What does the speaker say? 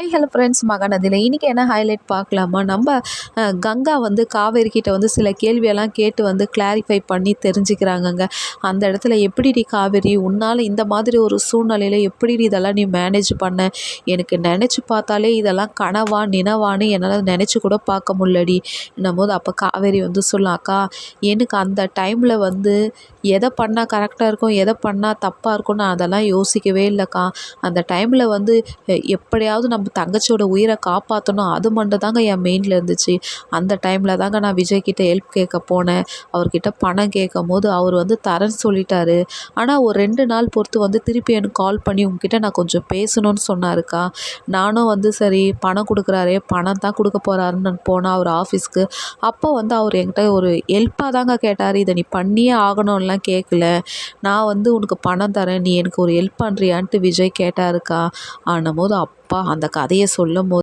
High hello friends மகாநதியில் இன்றைக்கி என்ன highlight பார்க்கலாமா? நம்ம கங்கா வந்து காவேரி கிட்ட வந்து சில கேள்வியெல்லாம் கேட்டு வந்து கிளாரிஃபை பண்ணி தெரிஞ்சுக்கிறாங்கங்க. அந்த இடத்துல எப்படிடி காவேரி? உன்னால் இந்த மாதிரி ஒரு சூழ்நிலையில் எப்படிடி இதெல்லாம் நீ மேனேஜ் பண்ண? எனக்கு நினச்சி பார்த்தாலே இதெல்லாம் கனவா நினவான்னு என்னால் நினச்சி கூட பார்க்க முடியலடி. போது அப்போ காவேரி வந்து சொல்லும் அக்கா எனக்கு அந்த டைமில் வந்து எதை பண்ணால் கரெக்டாக இருக்கும்? எதை பண்ணால் தப்பாக இருக்கும்னு அதெல்லாம் யோசிக்கவே இல்லைக்கா. அந்த டைமில் வந்து எப்படியாவது நம்ம தங்கச்சியோட உயிரை காப்பாற்றணும் அது மட்டும் தாங்க என் மெயினில் இருந்துச்சு. அந்த டைமில் தாங்க நான் விஜய் கிட்ட ஹெல்ப் கேட்க போனேன். அவர்கிட்ட பணம் கேட்கும் போது அவர் வந்து தரேன்னு சொல்லிட்டாரு. ஆனால் ஒரு ரெண்டு நாள் பொறுத்து வந்து திருப்பி எனக்கு கால் பண்ணி உங்ககிட்ட நான் கொஞ்சம் பேசணும்னு சொன்னாருக்கா. நானும் வந்து சரி பணம் கொடுக்குறாரே பணம் தான் கொடுக்க போகிறாருன்னு நான் போனேன் அவர் ஆஃபீஸ்க்கு அப்போ வந்து அவர் என்கிட்ட ஒரு ஹெல்ப்பாக தாங்க கேட்டார். இதை நீ பண்ணியே ஆகணும்லாம் கேட்கல. நான் வந்து உனக்கு பணம் தரேன். நீ எனக்கு ஒரு ஹெல்ப் பண்ணுறியான்ட்டு விஜய் கேட்டாருக்கா. ஆனும் போது அப்பா அந்த கதையை சொல்லும் போது